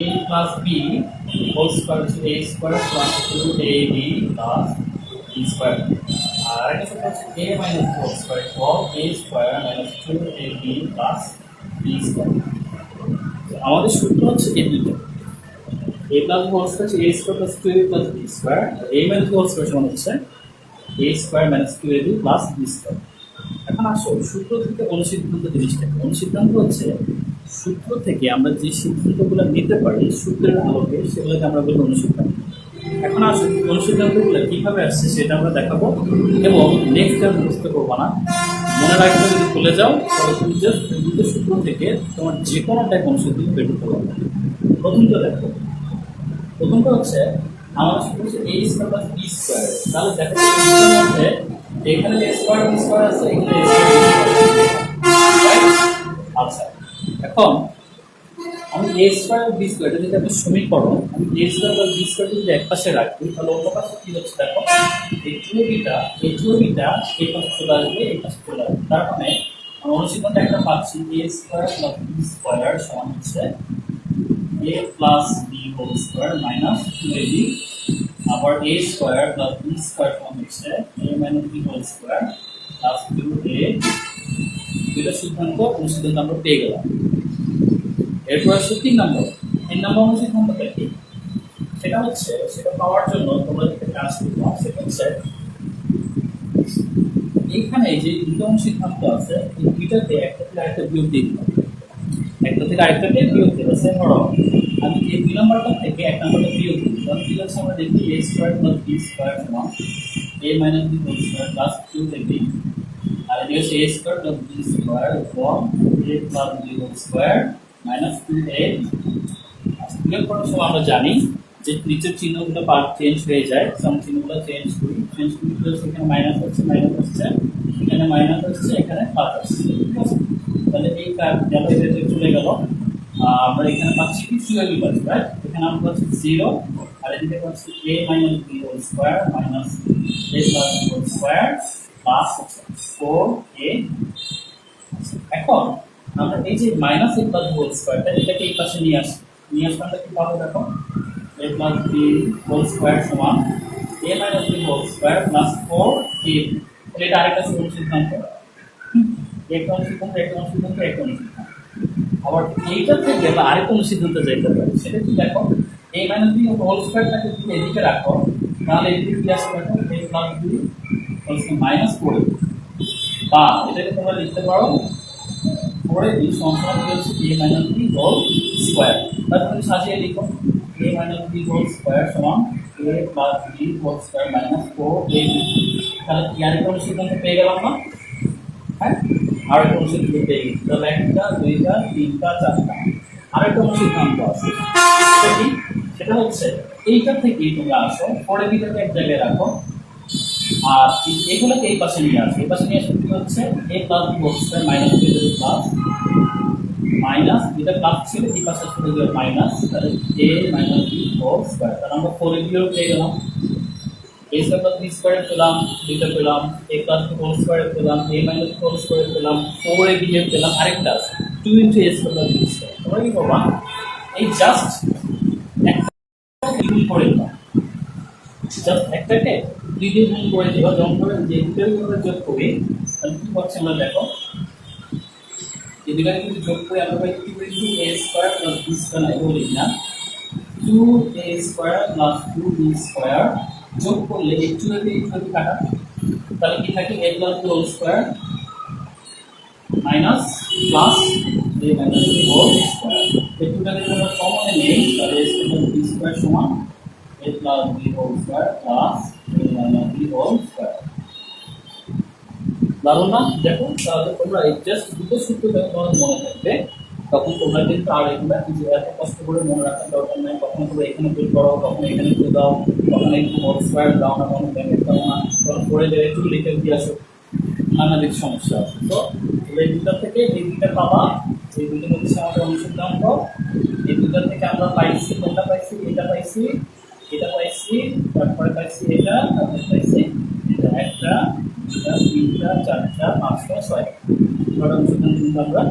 a plus b whole square হচ্ছে a square plus 2ab plus b square আর সূত্র হচ্ছে a minus b whole square equal a square minus 2ab plus b square আমাদের সূত্র হচ্ছে এই দুটো a plus b whole square a square plus 2ab plus b square a minus whole square সমান হচ্ছে a square minus 2ab plus b square এখন আসো সূত্র থেকে অনুসিদ্ধান্ত জিনিসটা? অনুসিদ্ধান্ত হচ্ছে সূত্র থেকে আমরা যে সিদ্ধান্তগুলো নিতে পারি, সূত্রের আলোকে সেগুলোকে আমরা বলি অনুসিদ্ধান্ত এখন আসো অনুসিদ্ধান্তগুলো কীভাবে আসছে সেটা আমরা দেখাবো এবং নেক্সট আর বুঝতে করব না, মনে রাখবে যদি ভুলে যাও, তাহলে তুমি দুটো সূত্র থেকে তোমার যে কোনো একটা অনুসিদ্ধান্ত বের করতে পারবে প্রথমটা দেখো। প্রথমটা হচ্ছে, আমার সূত্র হচ্ছে a স্কোয়ার বি স্কোয়ার তাহলে দেখো, এখানে স্কোয়ার বি স্কোয়ার আছে, এখানে এখন আমি এ স্কোয়ার বি স্কোয়ার এটা যদি আমি সমীকরণ আমি A square plus B square যদি এক পাশে রাখি, তাহলে অন্য পাশে কি হচ্ছে দেখো? এই টুবিটা এই টুবিটা এই পাশে চলে আসবে, এই পাশে চলে আসবে। তার মানে আমি অনুসিদ্ধান্ত একটা পাচ্ছি A square plus B square সমান হচ্ছে A plus B whole square minus two A B আবার A square plus B square সমান হচ্ছে A minus B whole square plus two A দুইটা সিদ্ধান্ত অনুসিদ্ধান্ত আমরা পেয়ে গেলাম। এরপর আসছে তিন নম্বর। তিন নম্বর অনুসিদ্ধান্তটা কি? সেটা হচ্ছে, সেটা পাওয়ার জন্য তোমরা যেটা কাজ করব সেটা হচ্ছে এইখানে যে দুটো অনুসিদ্ধান্ত আছে, এই দুইটাতে একটা থেকে আরেকটা বিয়োগ দিয়ে দিলাম একটা থেকে আরেকটাকে বিয়োগ দেবো সে ধরো আমি এই দুই নম্বরটা থেকে এক নম্বরটা বিয়োগ দিই তাহলে কি হচ্ছে, আমরা দেখি A square plus B square সমান A minus B whole square plus A B আর এটি হচ্ছে A square plus B square form A plus B whole square minus two A সময় আমরা জানি যে নিচের চিহ্নগুলো পার চেঞ্জ হয়ে যায়। সব চিহ্নগুলো চেঞ্জ করি চেঞ্জ করি প্লাস এখানে মাইনাস হচ্ছে মাইনাস হচ্ছে। এখানে মাইনাস হচ্ছে, এখানে আছে? তাহলে এই গেল চলে গেল। আমরা এখানে পাচ্ছি কি? টুয়েলভ পাচ্ছি রাইট এখানে আমরা পাচ্ছি জিরো আর এদিকে পাচ্ছি A minus B whole square minus A plus whole square plus four A এখন আমরা এই যে মাইনাস এ প্লাস হোল স্কোয়ারটা এটাকে এই পাশে নিয়ে আসি। নিয়ে আসলে কি পাবো দেখো? A plus B whole square সমান A minus B whole square plus four A এটা আরেকটা সরল সিদ্ধান্ত। একটা অনুসিদ্ধান্ত একটা অনুসিদ্ধান্ত একটা অনুসিদ্ধান্ত আবার এইটা থেকে আমরা আরেকটা অনুসিদ্ধান্ত যাইতে পারি। সেটা কি দেখো? এ মাইনাস বি হোল স্কোয়ারটাকে তুমি এদিকে রাখো, তাহলে এদিকে কি আসবে দেখো? A plus B minus four বা এটাকে তোমরা লিখতে পারো ফোরে বি সমান হচ্ছে A minus B whole square তারপর তুমি সাজিয়ে লিখো। A minus B whole square সমান A plus B whole square minus four A তাহলে কি আরেকটা অনুসিদ্ধান্ত পেয়ে গেলাম না? হ্যাঁ? আর একটা অনুসিদ্ধান্ত পেয়ে গেছি তাহলে একটা, দুইটা, তিনটা, চারটা। আরেকটা অনুসিদ্ধান্ত আছে সেটা হচ্ছে, এইটা থেকে তুমি আসো। পরে বিটাকে এক জায়গায় রাখো। আর এগুলোকে এই পাশে নিয়ে আসো এই পাশে নিয়ে আসলে কি হচ্ছে? A plus B whole minus B plus minus এটা প্লাস ছিল, এই পাশে চলে যাবে মাইনাস তাহলে A minus B whole square তাহলে আমরা ফোর এ বিও পেয়ে গেলাম। A square plus B square পেলাম দুইটা পেলাম A plus B whole square পেলাম এ মাইনাস হোল স্কোয়ার পেলাম ফোর এ বি পেলাম, আরেকটা আছে two into A square B square তোমরা কি করবা? এই জাস্ট একটা করে দাও জাস্ট একটাকে দুই গুণ করে দেবা যেমন করে যে দুটোকে আমরা যোগ করি তাহলে কি হচ্ছে আমরা দেখো এই দুটাকে যদি যোগ করে আমরা পাই two A square plus B square না লিখি না two A square plus two B square যোগ করলে এই টু এ এই টু কাটা তাহলে কি থাকে? A plus B whole square minus plus A minus B whole square এই দুটাকে যদি আমরা কমনে নেই। তাহলে এ স্কোয়ার বি স্কোয়ার সমান A plus B whole square plus A minus B whole square দারুণ? দেখো, তাহলে তোমরা জাস্ট দুটো সূত্র যখন মনে থাকবে। তখন তোমরা কিন্তু আর এগুলো কিছু এত কষ্ট করে মনে রাখার দরকার নেই। কখন তোমরা এখানে বের করো, কখন এখানে করে দাও, কখন একটু হোল স্কোয়ার দাও না কখন ব্যাংকের দাও না। তখন পরে যাবে একটু লিখে দিয়ে আসো। নানাবিধ সমস্যা আছে। তো এই দুটা থেকে এই দুটা পাবা। এই দুটো হচ্ছে আমাদের অনুসন্ধান এই দুটা থেকে আমরা পাইছি, কোনটা পাইছি? এটা পাইছি। এটা পাইছি, তারপরে পাইছি এটা, তারপরে পাইছি এটা একটা, দুটা, তিনটা, চারটা, পাঁচটা, ছয়টা। আমরা